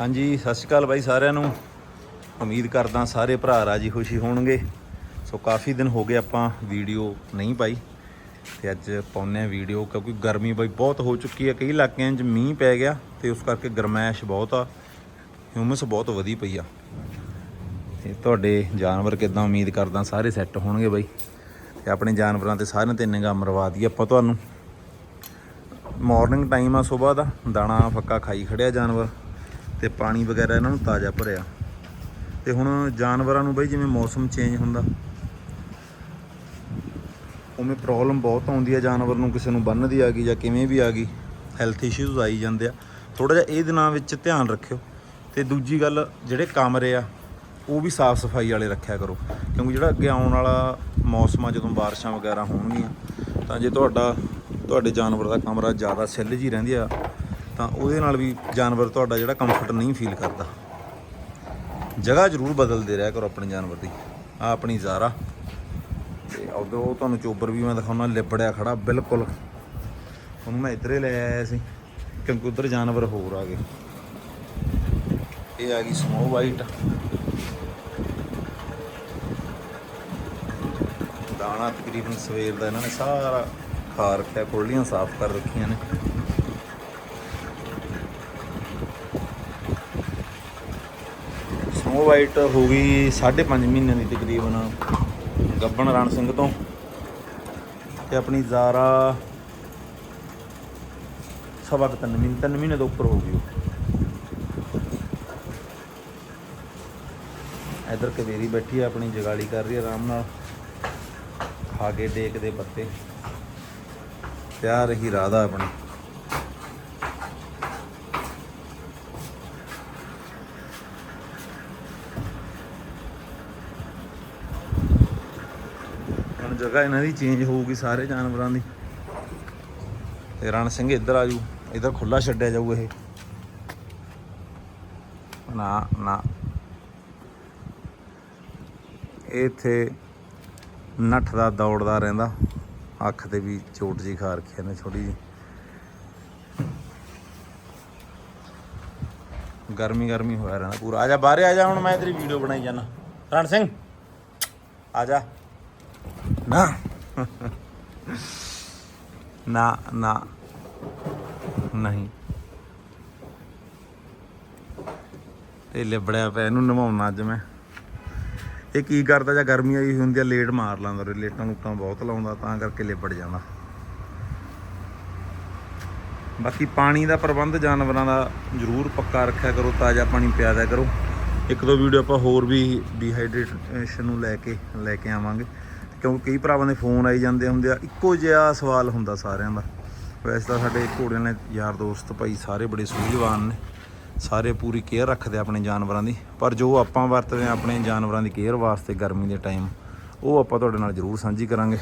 ਹਾਂਜੀ, ਸਤਿ ਸ਼੍ਰੀ ਅਕਾਲ ਬਾਈ ਸਾਰਿਆਂ ਨੂੰ। ਉਮੀਦ ਕਰਦਾ ਸਾਰੇ ਭਰਾ ਰਾਜੀ ਖੁਸ਼ੀ ਹੋਣਗੇ। ਸੋ ਕਾਫੀ ਦਿਨ ਹੋ ਗਏ ਆਪਾਂ ਵੀਡੀਓ ਨਹੀਂ ਪਾਈ ਤੇ ਅੱਜ ਪਾਉਨੇ ਆ ਵੀਡੀਓ ਕਿਉਂਕਿ ਗਰਮੀ ਬਾਈ ਬਹੁਤ ਹੋ ਚੁੱਕੀ ਹੈ। ਕਈ ਇਲਾਕਿਆਂ 'ਚ ਮੀਂਹ ਪੈ ਗਿਆ ਤੇ ਉਸ ਕਰਕੇ ਗਰਮੈਸ਼ ਬਹੁਤ ਆ, ਹਿਊਮਸ ਬਹੁਤ ਵਧੀ ਪਈ ਆ। ਤੇ ਤੁਹਾਡੇ ਜਾਨਵਰ ਕਿਦਾਂ ਉਮੀਦ ਕਰਦਾ ਸਾਰੇ ਸੈੱਟ ਹੋਣਗੇ ਬਾਈ। ਤੇ ਆਪਣੇ ਜਾਨਵਰਾਂ ਤੇ ਸਾਰਿਆਂ ਤੇ ਨਿਗਾਹ ਮਰਵਾ ਦੀ ਆਪਾਂ ਤੁਹਾਨੂੰ। ਮਾਰਨਿੰਗ ਟਾਈਮ ਆ ਸਵੇਰ ਦਾ, ਦਾਣਾ ਫੱਕਾ ਖਾਈ ਖੜਿਆ ਜਾਨਵਰ। ਤੇ ਪਾਣੀ ਵਗੈਰਾ ਇਹਨਾਂ ਨੂੰ ਤਾਜ਼ਾ ਭਰਿਆ। ਤੇ ਹੁਣ ਜਾਨਵਰਾਂ ਨੂੰ ਬਈ ਜਿਵੇਂ ਮੌਸਮ ਚੇਂਜ ਹੁੰਦਾ। ਉਵੇਂ ਪ੍ਰੋਬਲਮ ਬਹੁਤ ਆਉਂਦੀ ਹੈ ਜਾਨਵਰ ਨੂੰ, ਕਿਸੇ ਨੂੰ ਬੰਨ ਦੀ ਆ ਗਈ ਜਾਂ ਕਿਵੇਂ ਵੀ ਆ ਗਈ। ਹੈਲਥ ਇਸ਼ੂਜ਼ ਆਈ ਜਾਂਦੇ ਆ। ਥੋੜਾ ਜਿਹਾ ਇਹ ਦਿਨਾਂ ਵਿੱਚ ਧਿਆਨ ਰੱਖਿਓ। ਤੇ ਦੂਜੀ ਗੱਲ, ਜਿਹੜੇ ਕਮਰੇ ਆ, ਉਹ ਵੀ ਸਾਫ਼ ਸਫ਼ਾਈ ਵਾਲੇ ਰੱਖਿਆ ਕਰੋ। ਕਿਉਂਕਿ ਜਿਹੜਾ ਅੱਗੇ ਆਉਣ ਵਾਲਾ ਮੌਸਮ ਆ, ਜਦੋਂ ਬਾਰਿਸ਼ਾਂ ਵਗੈਰਾ ਹੋਣਗੀਆਂ, ਤਾਂ ਜੇ ਤੁਹਾਡਾ, ਤੁਹਾਡੇ ਜਾਨਵਰ ਦਾ ਕਮਰਾ ਜ਼ਿਆਦਾ ਸਿੱਲ ਜੀ ਰਹਿੰਦੀ ਆ ਤਾਂ ਉਹਦੇ ਨਾਲ ਵੀ ਜਾਨਵਰ ਤੁਹਾਡਾ ਜਿਹੜਾ ਕੰਫਰਟ ਨਹੀਂ ਫੀਲ ਕਰਦਾ। ਜਗ੍ਹਾ ਜ਼ਰੂਰ ਬਦਲਦੇ ਰਿਹਾ ਕਰੋ ਆਪਣੇ ਜਾਨਵਰ ਦੀ। ਆ ਆਪਣੀ ਜ਼ਾਰਾ। ਤੇ ਉਦੋਂ ਤੁਹਾਨੂੰ ਚੋਬਰ ਵੀ ਮੈਂ ਦਿਖਾਉਣਾ, ਲਿਬੜਿਆ ਖੜਾ, ਬਿਲਕੁਲ। ਉਹਨੂੰ ਮੈਂ ਇੱਧਰੇ ਲੈ ਆਇਆ ਸੀ, ਕਿਉਂਕਿ ਉਧਰ ਜਾਨਵਰ ਹੋਰ ਆ ਗਏ। ਇਹ ਆ ਗਈ ਸਨੋ ਵਾਈਟ ਦਾਣਾ ਤਕਰੀਬਨ ਸਵੇਰ ਦਾ ਇਹਨਾਂ ਨੇ ਸਾਰਾ ਖਾ ਰੱਖਿਆ, ਕੁਰਲੀਆਂ ਸਾਫ਼ ਕਰ ਰੱਖੀਆਂ ਨੇ। ਸਮੋ ਵਾਈਟ ਹੋ ਗਈ 5.5 ਮਹੀਨੇ ਦੀ ਤਕਰੀਬਨ ਗੱਬਣ ਰਣ ਸਿੰਘ ਤੋਂ। ਤੇ ਆਪਣੀ ਜ਼ਾਰਾ ਸਵਾ ਕੁ ਤਿੰਨ ਮਹੀਨੇ ਤਿੰਨ ਮਹੀਨੇ ਤੋਂ ਉੱਪਰ ਹੋ ਗਈ ਉਹ। ਇਧਰ ਕਵੇਰੀ ਬੈਠੀ ਆ, ਆਪਣੀ ਜਗਾਲੀ ਕਰ ਰਹੀ ਆ ਆਰਾਮ ਨਾਲ। ਖਾ ਕੇ ਡੇਕ ਦੇ ਪੱਤੇ। ਪਿਆਰ ਹੀ ਰਾਧਾ ਆਪਣੀ। ਹੁਣ ਜਗ੍ਹਾ ਇਹਨਾਂ ਦੀ ਚੇਂਜ ਹੋਊਗੀ ਸਾਰੇ ਜਾਨਵਰਾਂ ਦੀ। ਤੇ ਰਣ ਸਿੰਘ ਇੱਧਰ ਆ ਜੂ। ਇੱਧਰ ਖੁੱਲਾ ਛੱਡਿਆ ਜਾਊ ਇਹ। ਨਾ ਨਾ। ਇਹ ਇੱਥੇ ਨੱਠਦਾ ਦੌੜਦਾ ਰਹਿੰਦਾ। ਅੱਖ ਤੇ ਵੀ ਚੋਟ ਜੀ ਖਾ ਰੱਖੀ ਨੇ ਥੋੜੀ ਜੀ ਗਰਮੀ ਗਰਮੀ ਹੋਇਆ ਰਹਿੰਦਾ ਪੂਰਾ। ਆ ਜਾ, ਬਾਹਰ ਆ ਜਾ, ਹੁਣ ਮੈਂ ਤੇਰੀ ਵੀਡੀਓ ਬਣਾਈ ਜਾਣਾ ਰਣ ਸਿੰਘ, ਆ ਜਾ। ਨਾ। ਨਾ ਨਾ। ਨਹੀਂ। ਇਹ ਲਿਬੜਿਆ ਪਿਆ, ਇਹਨੂੰ ਨਵਾਉਣਾ ਅੱਜ ਮੈਂ। ਇਹ ਕੀ ਕਰਦਾ ਜਾਂ ਗਰਮੀ ਆਈ ਹੁੰਦੀ ਆ, ਲੇਟ ਮਾਰ ਲਾਂਦਾ ਰੇ ਲੇਟਾਂ ਲੂਟਾਂ ਬਹੁਤ ਲਾਉਂਦਾ, ਤਾਂ ਕਰਕੇ ਲਿਬੜ ਜਾਂਦਾ ਬਾਕੀ ਪਾਣੀ ਦਾ ਪ੍ਰਬੰਧ ਜਾਨਵਰਾਂ ਦਾ ਜ਼ਰੂਰ ਪੱਕਾ ਰੱਖਿਆ ਕਰੋ, ਤਾਜ਼ਾ ਪਾਣੀ ਪਿਆ ਦਿਆ ਕਰੋ। ਇੱਕ ਦੋ ਵੀਡੀਓ ਆਪਾਂ ਹੋਰ ਵੀ ਡੀਹਾਈਡਰੇਸ਼ਨ ਨੂੰ ਲੈ ਕੇ ਲੈ ਕੇ ਆਵਾਂਗੇ। ਕਿਉਂਕਿ ਕਈ ਭਰਾਵਾਂ ਦੇ ਫੋਨ ਆਈ ਜਾਂਦੇ ਹੁੰਦੇ ਆ, ਇੱਕੋ ਜਿਹਾ ਸਵਾਲ ਹੁੰਦਾ ਸਾਰਿਆਂ ਦਾ। ਵੈਸੇ ਤਾਂ ਸਾਡੇ ਘੋੜਿਆਂ ਨੇ ਯਾਰ ਦੋਸਤ ਭਾਈ ਸਾਰੇ ਬੜੇ ਸੂਝਵਾਨ ਨੇ, ਸਾਰੇ ਪੂਰੀ ਕੇਅਰ ਰੱਖਦੇ ਆਪਣੇ ਜਾਨਵਰਾਂ ਦੀ। ਪਰ ਜੋ ਆਪਾਂ ਵਰਤਦੇ ਆ ਆਪਣੇ ਜਾਨਵਰਾਂ ਦੀ ਕੇਅਰ ਵਾਸਤੇ ਗਰਮੀ ਦੇ ਟਾਈਮ, ਉਹ ਆਪਾਂ ਤੁਹਾਡੇ ਨਾਲ ਜ਼ਰੂਰ ਸਾਂਝੀ ਕਰਾਂਗੇ।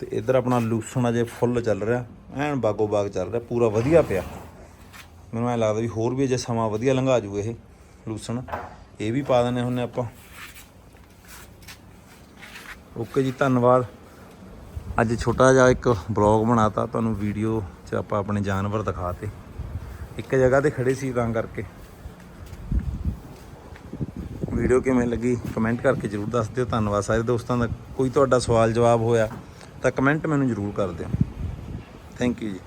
ਤੇ ਇੱਧਰ ਆਪਣਾ ਲੂਸਣ ਅਜੇ ਫੁੱਲ ਚੱਲ ਰਿਹਾ, ਐਨ ਬਾਗੋ ਬਾਗ ਚੱਲ ਰਿਹਾ, ਪੂਰਾ ਵਧੀਆ ਪਿਆ। ਮੈਨੂੰ ਐ ਲੱਗਦਾ ਵੀ ਹੋਰ ਵੀ ਅਜੇ ਸਮਾਂ ਵਧੀਆ ਲੰਘਾ ਜੂ ਇਹ ਲੂਸਣ। ਇਹ ਵੀ ਪਾ ਦਿੰਨੇ ਹੁੰਨੇ ਆਪਾਂ। ਓਕੇ ਜੀ, ਧੰਨਵਾਦ। ਅੱਜ ਛੋਟਾ ਜਿਹਾ ਇੱਕ ਬਲੌਗ ਬਣਾਤਾ, ਤੁਹਾਨੂੰ ਵੀਡੀਓ 'ਚ ਆਪਾਂ ਆਪਣੇ ਜਾਨਵਰ ਦਿਖਾਤੇ। ਇੱਕ ਜਗ੍ਹਾ ਤੇ ਖੜੇ ਸੀ ਤਾਂ ਕਰਕੇ। ਵੀਡੀਓ ਕਿਵੇਂ ਲੱਗੀ, ਕਮੈਂਟ ਕਰਕੇ ਜਰੂਰ ਦੱਸ ਦਿਓ। ਧੰਨਵਾਦ ਸਾਰੇ ਦੋਸਤਾਂ ਦਾ। ਕੋਈ ਤੁਹਾਡਾ ਸਵਾਲ ਜਵਾਬ ਹੋਇਆ ਤਾਂ ਕਮੈਂਟ ਮੈਨੂੰ ਜਰੂਰ ਕਰ ਦਿਓ। ਥੈਂਕ ਯੂ ਜੀ।